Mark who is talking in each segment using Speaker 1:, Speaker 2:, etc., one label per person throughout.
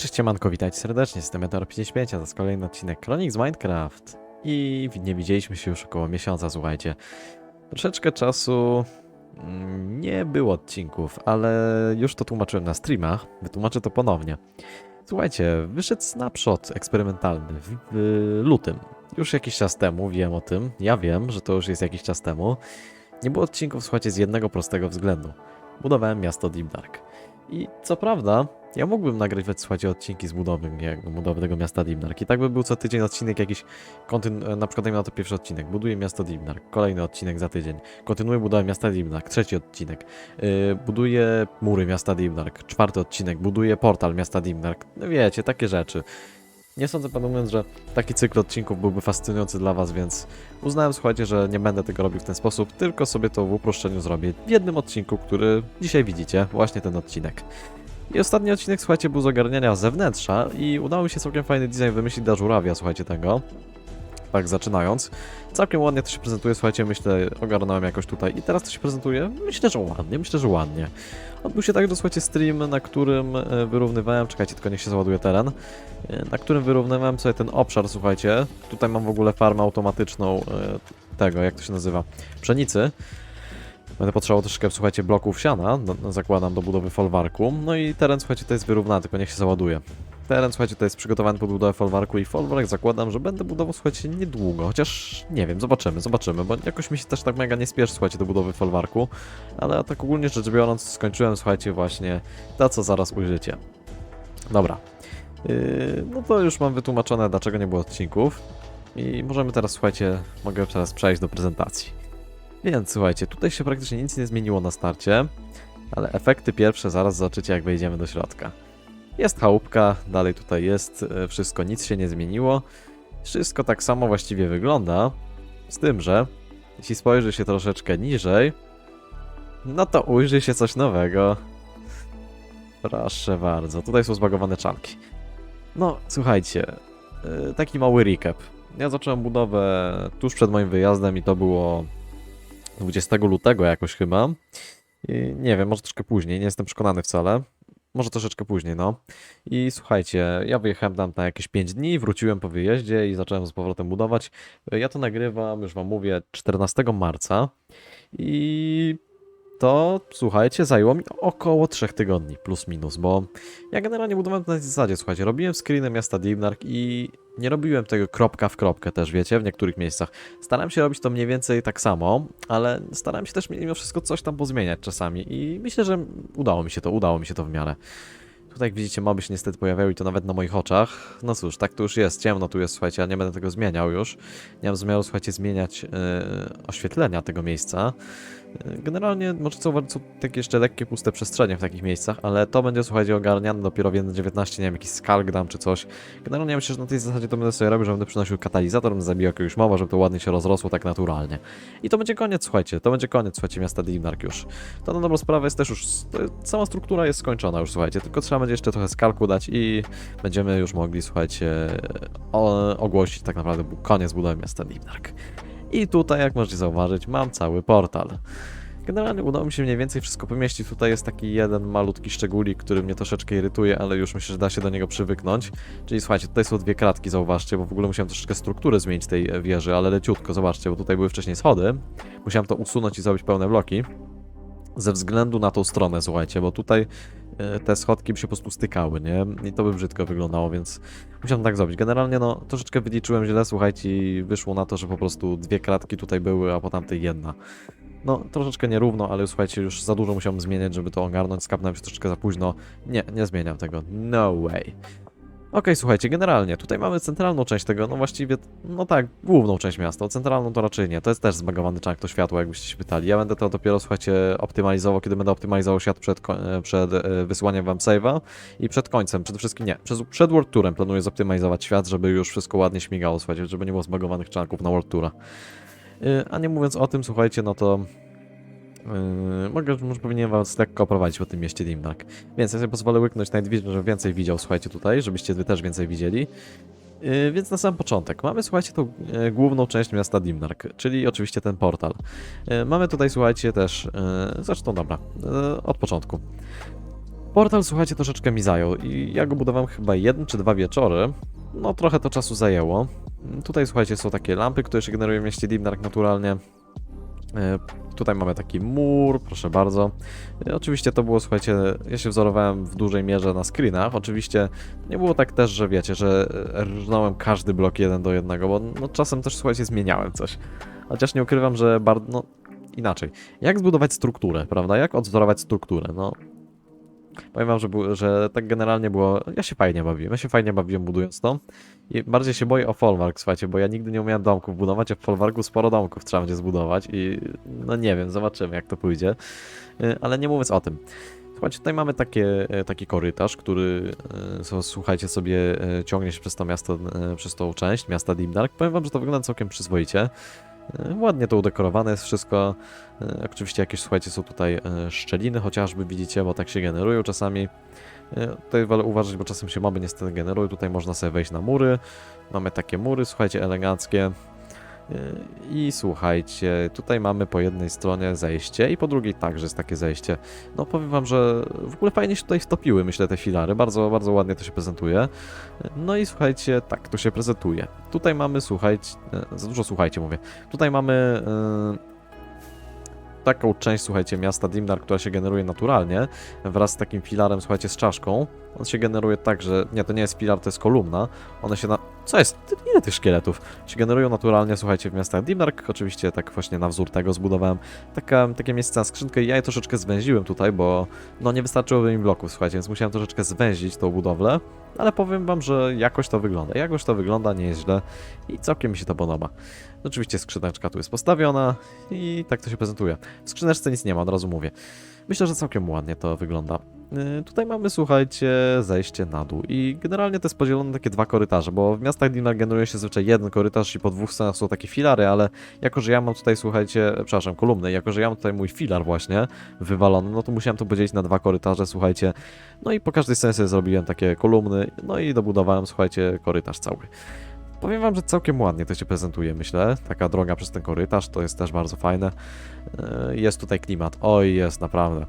Speaker 1: Cześć, siemanko, witajcie serdecznie, jestem Meteor 55, a to jest kolejny odcinek Chronik z Minecraft. I nie widzieliśmy się już około miesiąca, słuchajcie. Troszeczkę czasu mm, nie było odcinków, ale już to tłumaczyłem na streamach, wytłumaczę to ponownie. Słuchajcie, wyszedł snapshot eksperymentalny w, w lutym. Już jakiś czas temu, wiem o tym, ja wiem, że to już jest jakiś czas temu. Nie było odcinków, słuchajcie, z jednego prostego względu. Budowałem miasto Deep Dark. I co prawda, ja mógłbym nagrywać, słuchajcie, odcinki z budowy, budowy tego miasta Dimdark. I tak by był co tydzień odcinek jakiś, kontyn- na przykład na to pierwszy odcinek, buduję miasto Dimdark, kolejny odcinek za tydzień, kontynuuję budowę miasta Dimdark, trzeci odcinek, yy, buduję mury miasta Dimdark, czwarty odcinek, buduję portal miasta Dimdark. No wiecie, takie rzeczy. Nie sądzę, panu mówiąc, że taki cykl odcinków byłby fascynujący dla was, więc uznałem, słuchajcie, że nie będę tego robił w ten sposób, tylko sobie to w uproszczeniu zrobię w jednym odcinku, który dzisiaj widzicie, właśnie ten odcinek. I ostatni odcinek, słuchajcie, był z ogarniania zewnętrza i udało mi się całkiem fajny design wymyślić dla żurawia, słuchajcie, tego. Tak, zaczynając. Całkiem ładnie to się prezentuje, słuchajcie, myślę, ogarnąłem jakoś tutaj i teraz to się prezentuje, myślę, że ładnie, myślę, że ładnie. Odbył się także, słuchajcie, stream, na którym e, wyrównywałem, czekajcie, tylko niech się załaduje teren, e, na którym wyrównywałem sobie ten obszar, słuchajcie. Tutaj mam w ogóle farmę automatyczną e, tego, jak to się nazywa, pszenicy. Będę potrzebował troszeczkę, słuchajcie, bloków siana, no, zakładam do budowy folwarku. No i teren, słuchajcie, to jest wyrównany, tylko niech się załaduje. Teren, słuchajcie, to jest przygotowany pod budowę folwarku i folwark zakładam, że będę budował, słuchajcie, niedługo. Chociaż nie wiem, zobaczymy, zobaczymy, bo jakoś mi się też tak mega nie spieszy, słuchajcie, do budowy folwarku. Ale tak ogólnie rzecz biorąc, skończyłem, słuchajcie, właśnie to, co zaraz ujrzycie. Dobra. Yy, no to już mam wytłumaczone, dlaczego nie było odcinków. I możemy teraz, słuchajcie, mogę teraz przejść do prezentacji. Więc słuchajcie, tutaj się praktycznie nic nie zmieniło na starcie, ale efekty pierwsze zaraz zobaczycie jak wejdziemy do środka. Jest chałupka, dalej tutaj jest e, wszystko, nic się nie zmieniło. Wszystko tak samo właściwie wygląda, z tym, że jeśli spojrzy się troszeczkę niżej, no to ujrzy się coś nowego. Proszę bardzo, tutaj są zbagowane czanki. No, słuchajcie, e, taki mały recap. Ja zacząłem budowę tuż przed moim wyjazdem i to było 20 lutego jakoś chyba. I nie wiem, może troszkę później, nie jestem przekonany wcale. Może troszeczkę później, no. I słuchajcie, ja wyjechałem tam na jakieś 5 dni, wróciłem po wyjeździe i zacząłem z powrotem budować. Ja to nagrywam, już wam mówię, 14 marca. I to, słuchajcie, zajęło mi około 3 tygodni, plus minus, bo ja generalnie budowałem na tej zasadzie, słuchajcie, robiłem screeny miasta Dimnark i nie robiłem tego kropka w kropkę też, wiecie, w niektórych miejscach. Starałem się robić to mniej więcej tak samo, ale starałem się też mimo wszystko coś tam pozmieniać czasami i myślę, że udało mi się to, udało mi się to w miarę. Tutaj jak widzicie moby się niestety pojawiały i to nawet na moich oczach. No cóż, tak to już jest, ciemno tu jest, słuchajcie, ja nie będę tego zmieniał już. Nie mam zamiaru, słuchajcie, zmieniać yy, oświetlenia tego miejsca. Generalnie możecie zauważyć, są takie jeszcze lekkie, puste przestrzenie w takich miejscach, ale to będzie, słuchajcie, ogarniane dopiero w 1.19, nie wiem, jakiś skalk czy coś. Generalnie myślę, że na tej zasadzie to będę sobie robił, że będę przynosił katalizator, będę zabijał jakiegoś mowa, żeby to ładnie się rozrosło tak naturalnie. I to będzie koniec, słuchajcie, to będzie koniec, słuchajcie, miasta Dimdark już. To na dobrą sprawę jest też już, sama struktura jest skończona już, słuchajcie, tylko trzeba będzie jeszcze trochę skalku dać i będziemy już mogli, słuchajcie, ogłosić tak naprawdę koniec budowy miasta Dimdark. I tutaj, jak możecie zauważyć, mam cały portal. Generalnie udało mi się mniej więcej wszystko pomieścić. Tutaj jest taki jeden malutki szczególik, który mnie troszeczkę irytuje, ale już myślę, że da się do niego przywyknąć. Czyli słuchajcie, tutaj są dwie kratki, zauważcie, bo w ogóle musiałem troszeczkę strukturę zmienić tej wieży, ale leciutko, zobaczcie, bo tutaj były wcześniej schody. Musiałem to usunąć i zrobić pełne bloki. Ze względu na tą stronę, słuchajcie, bo tutaj e, te schodki by się po prostu stykały, nie? I to by brzydko wyglądało, więc musiałem tak zrobić. Generalnie, no, troszeczkę wyliczyłem źle, słuchajcie, i wyszło na to, że po prostu dwie kratki tutaj były, a po tamtej jedna. No, troszeczkę nierówno, ale słuchajcie, już za dużo musiałem zmieniać, żeby to ogarnąć. Skapnąłem się troszeczkę za późno. Nie, nie zmieniam tego. No way. Okej, słuchajcie, generalnie tutaj mamy centralną część tego, no właściwie, no tak, główną część miasta, centralną to raczej nie, to jest też zbagowany czank, to światło, jakbyście się pytali. Ja będę to dopiero, słuchajcie, optymalizował, kiedy będę optymalizował świat przed, e, przed e, wam save'a i przed końcem, przede wszystkim nie, przed, przed World Tourem planuję zoptymalizować świat, żeby już wszystko ładnie śmigało, słuchajcie, żeby nie było zbagowanych czanków na World Toura. Yy, A nie mówiąc o tym, słuchajcie, no to yy, mogę, może powinienem was lekko prowadzić po tym mieście Dimdark. Więc ja sobie pozwolę łyknąć Night Vision, żeby więcej widział, słuchajcie, tutaj, żebyście wy też więcej widzieli. Yy, więc na sam początek mamy, słuchajcie, tą yy, główną część miasta Dimdark, czyli oczywiście ten portal. Yy, mamy tutaj, słuchajcie, też, zresztą dobra, od początku. Portal, słuchajcie, troszeczkę mi zajął i ja go budowałem chyba jeden czy dwa wieczory. No, trochę to czasu zajęło. Tutaj, słuchajcie, są takie lampy, które się generują w mieście Dimdark naturalnie. E, Tutaj mamy taki mur, proszę bardzo. E, Oczywiście to było, słuchajcie, ja się wzorowałem w dużej mierze na screenach. Oczywiście nie było tak też, że wiecie, że e, rżnąłem każdy blok jeden do jednego, bo no, czasem też, słuchajcie, zmieniałem coś. Chociaż nie ukrywam, że bardzo, no, inaczej. Jak zbudować strukturę, prawda? Jak odwzorować strukturę? No, powiem wam, że, że tak generalnie było, ja się fajnie bawiłem, ja się fajnie bawiłem budując to. I bardziej się boję o Folwark, słuchajcie, bo ja nigdy nie umiałem domków budować, a w Folwarku sporo domków trzeba będzie zbudować i no nie wiem, zobaczymy jak to pójdzie. Y, Ale nie mówiąc o tym. Słuchajcie, tutaj mamy takie, e, taki korytarz, który, so, słuchajcie sobie, ciągnie się przez to miasto, przez tą część miasta Dimdark. Powiem wam, że to wygląda całkiem przyzwoicie. E, Ładnie to udekorowane jest wszystko. E, Oczywiście jakieś, słuchajcie, są tutaj e, szczeliny chociażby, widzicie, bo tak się generują czasami. Tutaj wolę uważać, bo czasem się moby niestety generują. Tutaj można sobie wejść na mury. Mamy takie mury, słuchajcie, eleganckie. I słuchajcie, tutaj mamy po jednej stronie zejście i po drugiej także jest takie zejście. No powiem wam, że w ogóle fajnie się tutaj wtopiły, myślę, te filary. Bardzo, bardzo ładnie to się prezentuje. No i słuchajcie, tak to się prezentuje. Tutaj mamy, słuchajcie, za dużo słuchajcie mówię. Tutaj mamy e, taką część, słuchajcie, miasta Dimdar, która się generuje naturalnie, wraz z takim filarem, słuchajcie, z czaszką. On się generuje tak, że... Nie, to nie jest filar, to jest kolumna. One się na... Co jest? Ile tych szkieletów? Się generują naturalnie, słuchajcie, w miastach Dimdark. Oczywiście tak właśnie na wzór tego zbudowałem. Taka, takie miejsce na skrzynkę i ja je troszeczkę zwęziłem tutaj, bo no nie wystarczyłoby mi bloków, słuchajcie, więc musiałem troszeczkę zwęzić tą budowlę. Ale powiem wam, że jakoś to wygląda. Jakoś to wygląda, nie jest źle i całkiem mi się to podoba. Oczywiście skrzyneczka tu jest postawiona i tak to się prezentuje. W skrzyneczce nic nie ma, od razu mówię. Myślę, że całkiem ładnie to wygląda. Yy, tutaj mamy, słuchajcie, zejście na dół i generalnie to jest podzielone na takie dwa korytarze, bo w miastach Dimnar generuje się zazwyczaj jeden korytarz i po dwóch stronach są takie filary, ale jako, że ja mam tutaj, słuchajcie, przepraszam, kolumny, jako, że ja mam tutaj mój filar właśnie wywalony, no to musiałem to podzielić na dwa korytarze, słuchajcie, no i po każdej stronie zrobiłem takie kolumny, no i dobudowałem, słuchajcie, korytarz cały. Powiem wam, że całkiem ładnie to się prezentuje, myślę. Taka droga przez ten korytarz, to jest też bardzo fajne. Yy, Jest tutaj klimat. Oj, jest, naprawdę.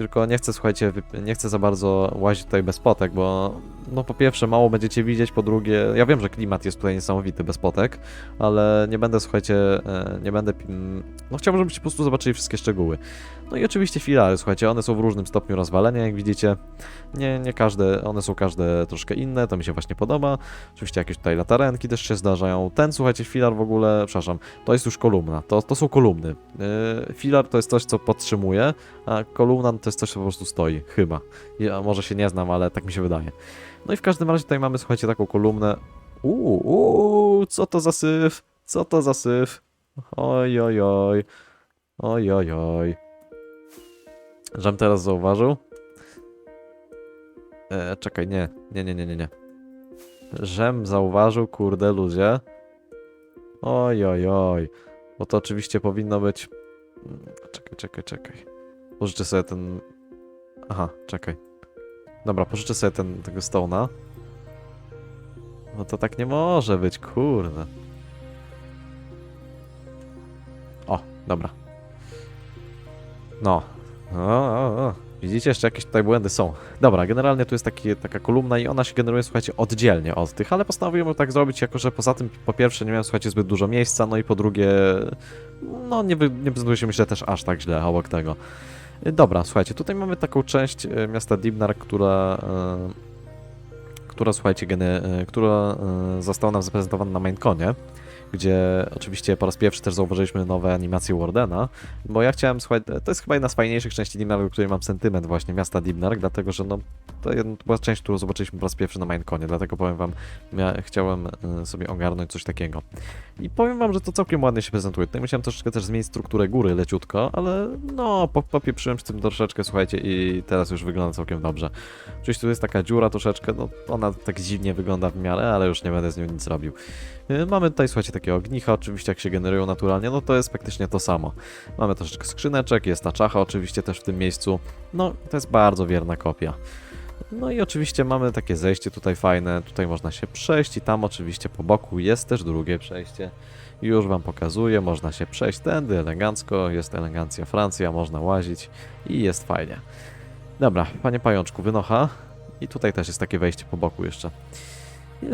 Speaker 1: Tylko nie chcę, słuchajcie, nie chcę za bardzo łazić tutaj bez potek, bo no po pierwsze mało będziecie widzieć, po drugie, ja wiem, że klimat jest tutaj niesamowity bez potek, ale nie będę, słuchajcie, e, nie będę, no chciałbym, żebyście po prostu zobaczyli wszystkie szczegóły. No i oczywiście filary, słuchajcie, one są w różnym stopniu rozwalenia, jak widzicie. Nie, nie każde, one są każde troszkę inne, to mi się właśnie podoba. Oczywiście jakieś tutaj latarenki też się zdarzają. Ten, słuchajcie, filar w ogóle, przepraszam, to jest już kolumna, to, to są kolumny. Yy, filar to jest coś, co podtrzymuje, a kolumna to jest coś, co po prostu stoi, chyba. Ja może się nie znam, ale tak mi się wydaje. No i w każdym razie tutaj mamy, słuchajcie, taką kolumnę. Uuu, uuu, co to za syf? Co to za syf? Oj, oj, oj. Oj, oj, oj. Żem teraz zauważył? E, czekaj, nie. Nie, nie, nie, nie, nie. Żem zauważył, kurde, ludzie. Oj, oj, oj. Bo to oczywiście powinno być... Czekaj, czekaj, czekaj. Pożyczę sobie ten... Aha, czekaj. Dobra, pożyczę sobie ten, tego Stone'a. No to tak nie może być, kurde. O, dobra. No. O, o, o. Widzicie, jeszcze jakieś tutaj błędy są. Dobra, generalnie tu jest taki, taka kolumna i ona się generuje, słuchajcie, oddzielnie od tych, ale postanowiłem tak zrobić, jako że poza tym, po pierwsze, nie miałem, słuchajcie, zbyt dużo miejsca, no i po drugie, no nie, nie prezentuje się, myślę, też aż tak źle obok tego. Y, Dobra, słuchajcie, tutaj mamy taką część e, miasta Dimnar, która, e, która słuchajcie, gene, e, która została nam zaprezentowana na Mainconie, gdzie oczywiście po raz pierwszy też zauważyliśmy nowe animacje Wardena, bo ja chciałem, słuchaj, to jest chyba jedna z fajniejszych części Dimnar, do której mam sentyment właśnie, miasta Dimnar, dlatego, że no, to, była część, którą zobaczyliśmy po raz pierwszy na Mainconie, dlatego powiem wam, ja chciałem e, sobie ogarnąć coś takiego. I powiem wam, że to całkiem ładnie się prezentuje. Tutaj musiałem troszeczkę też zmienić strukturę góry leciutko, ale no, po- popieprzyłem z tym troszeczkę, słuchajcie, i teraz już wygląda całkiem dobrze. Oczywiście tu jest taka dziura troszeczkę, no ona tak dziwnie wygląda w miarę, ale już nie będę z nią nic robił. Yy, Mamy tutaj, słuchajcie, takie ognicha, oczywiście jak się generują naturalnie, no to jest praktycznie to samo. Mamy troszeczkę skrzyneczek, jest ta czacha oczywiście też w tym miejscu, no to jest bardzo wierna kopia. No i oczywiście mamy takie zejście tutaj fajne, tutaj można się przejść i tam oczywiście po boku jest też drugie przejście. Już wam pokazuję, można się przejść tędy elegancko, jest elegancja Francja, można łazić i jest fajnie. Dobra, panie pajączku, wynocha. I tutaj też jest takie wejście po boku jeszcze.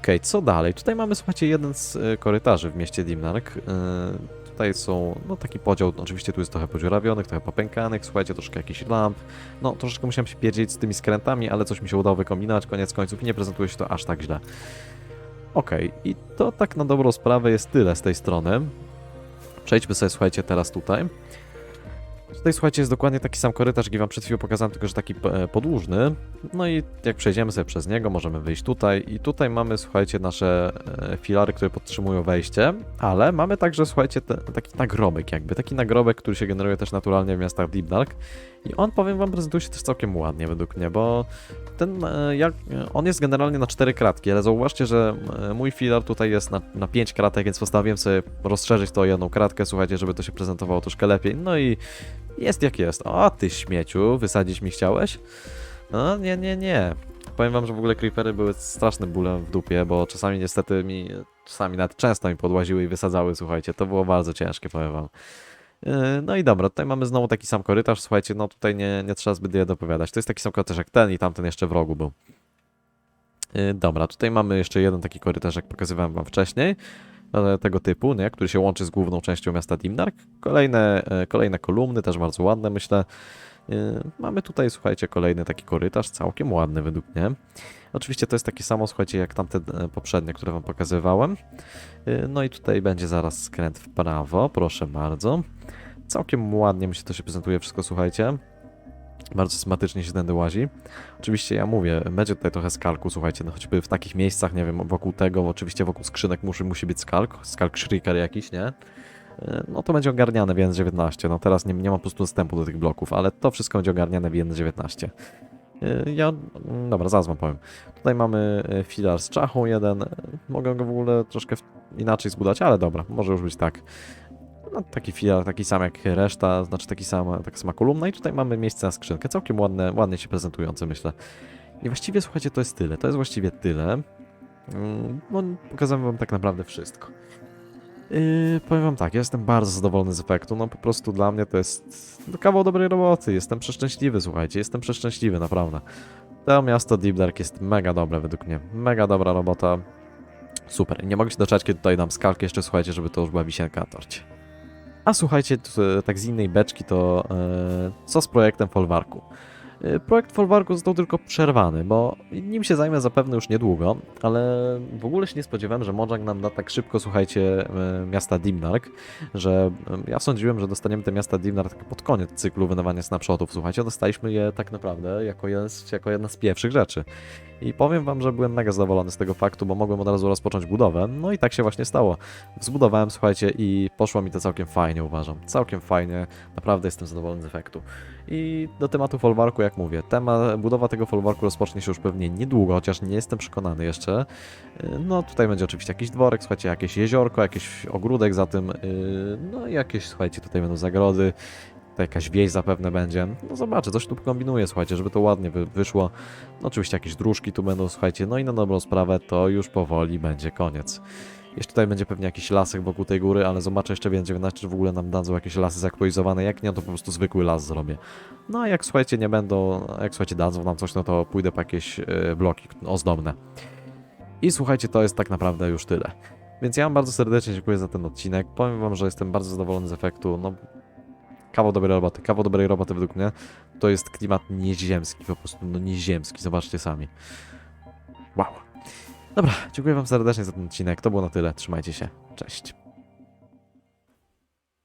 Speaker 1: Okej, co dalej? Tutaj mamy, słuchajcie, jeden z e, korytarzy w mieście Dimnark. E, tutaj są, no taki podział, oczywiście tu jest trochę podziurawionych, trochę popękanych, słuchajcie, troszkę jakichś lamp. No, troszeczkę musiałem się pierdzieć z tymi skrętami, ale coś mi się udało wykombinować, koniec końców i nie prezentuje się to aż tak źle. Okej, i to tak na dobrą sprawę jest tyle z tej strony. Przejdźmy sobie, słuchajcie, teraz tutaj. Tutaj, słuchajcie, jest dokładnie taki sam korytarz, jaki wam przed chwilą pokazałem, tylko że taki e, podłużny. No i jak przejdziemy sobie przez niego, możemy wyjść tutaj. I tutaj mamy, słuchajcie, nasze e, filary, które podtrzymują wejście, ale mamy także, słuchajcie, te, taki nagrobek jakby, taki nagrobek, który się generuje też naturalnie w miastach Deep Dark. I on, powiem wam, prezentuje się też całkiem ładnie według mnie, bo ten, e, jak, on jest generalnie na cztery kratki, ale zauważcie, że mój filar tutaj jest na, na pięć kratek, więc postanowiłem sobie rozszerzyć to jedną kratkę, słuchajcie, żeby to się prezentowało troszkę lepiej. No i jest jak jest. O, ty śmieciu, wysadzić mi chciałeś? No, nie, nie, nie. Powiem wam, że w ogóle creepery były strasznym bólem w dupie, bo czasami niestety mi, czasami nawet często mi podłaziły i wysadzały, słuchajcie, to było bardzo ciężkie, powiem wam. Yy, No i dobra, tutaj mamy znowu taki sam korytarz, słuchajcie, no tutaj nie, nie trzeba zbyt wiele dopowiadać. To jest taki sam korytarz jak ten i tamten jeszcze w rogu był. Yy, Dobra, tutaj mamy jeszcze jeden taki korytarz, jak pokazywałem wam wcześniej, tego typu, nie, który się łączy z główną częścią miasta Dimdark. Kolejne, e, kolejne kolumny, też bardzo ładne, myślę. Yy, Mamy tutaj, słuchajcie, kolejny taki korytarz, całkiem ładny według mnie. Oczywiście to jest takie samo, słuchajcie, jak tamte e, poprzednie, które wam pokazywałem. No i tutaj będzie zaraz skręt w prawo, proszę bardzo. Całkiem ładnie mi się to się prezentuje wszystko, słuchajcie. Bardzo systematycznie się tędy łazi. Oczywiście ja mówię, będzie tutaj trochę skalku, słuchajcie, no choćby w takich miejscach, nie wiem, wokół tego, oczywiście wokół skrzynek musi, musi być skalk, skalk shriker jakiś, nie? Yy, No to będzie ogarniane w 1.19, no teraz nie, nie mam po prostu dostępu do tych bloków, ale to wszystko będzie ogarniane w 1.19. Yy, Ja, dobra, zaraz wam powiem. Tutaj mamy yy, filar z czachą jeden, mogę go w ogóle troszkę inaczej zbudować, ale dobra, może już być tak. No, taki filar, taki sam jak reszta, znaczy taki sama, taka sama kolumna i tutaj mamy miejsce na skrzynkę, całkiem ładne, ładnie się prezentujące myślę. I właściwie słuchajcie, to jest tyle, to jest właściwie tyle. Mm, No, pokazałem wam tak naprawdę wszystko. Yy, powiem wam tak, ja jestem bardzo zadowolony z efektu, no po prostu dla mnie to jest kawał dobrej roboty, jestem przeszczęśliwy, słuchajcie, jestem przeszczęśliwy, naprawdę. To miasto Deep Dark jest mega dobre według mnie, mega dobra robota, super. Nie mogę się doczekać, kiedy tutaj dam skalkę jeszcze, słuchajcie, żeby to już była wisienka na torcie. A słuchajcie, t- tak z innej beczki to e, co z projektem Folwarku? E, Projekt Folwarku został tylko przerwany, bo nim się zajmę zapewne już niedługo, ale w ogóle się nie spodziewałem, że Mojang nam da tak szybko, słuchajcie, e, miasta Dimdark, że e, ja sądziłem, że dostaniemy te miasta Dimdark tak pod koniec cyklu wydawania snapshotów, słuchajcie, dostaliśmy je tak naprawdę jako, jako jedna z pierwszych rzeczy. I powiem wam, że byłem mega zadowolony z tego faktu, bo mogłem od razu rozpocząć budowę, no i tak się właśnie stało. Zbudowałem, słuchajcie, i poszło mi to całkiem fajnie, uważam. Całkiem fajnie, naprawdę jestem zadowolony z efektu. I do tematu folwarku, jak mówię, temat, budowa tego folwarku rozpocznie się już pewnie niedługo, chociaż nie jestem przekonany jeszcze. No tutaj będzie oczywiście jakiś dworek, słuchajcie, jakieś jeziorko, jakiś ogródek za tym, yy, no i jakieś, słuchajcie, tutaj będą zagrody, tutaj jakaś wieś zapewne będzie. No zobaczę, coś tu kombinuję, słuchajcie, żeby to ładnie wy wyszło. No oczywiście jakieś dróżki tu będą, słuchajcie, no i na dobrą sprawę to już powoli będzie koniec. Jeszcze tutaj będzie pewnie jakiś lasek wokół tej góry, ale zobaczę jeszcze więcej, znaczy, czy w ogóle nam dadzą jakieś lasy zaktualizowane. Jak nie, to po prostu zwykły las zrobię. No a jak słuchajcie nie będą, jak słuchajcie dadzą nam coś, no to pójdę po jakieś e, bloki ozdobne. I słuchajcie, to jest tak naprawdę już tyle. Więc ja wam bardzo serdecznie dziękuję za ten odcinek. Powiem wam, że jestem bardzo zadowolony z efektu. No, kawał dobrej roboty, kawał dobrej roboty według mnie. To jest klimat nieziemski, po prostu no nieziemski, zobaczcie sami. Wow. Dobra, dziękuję wam serdecznie za ten odcinek. To było na tyle. Trzymajcie się. Cześć.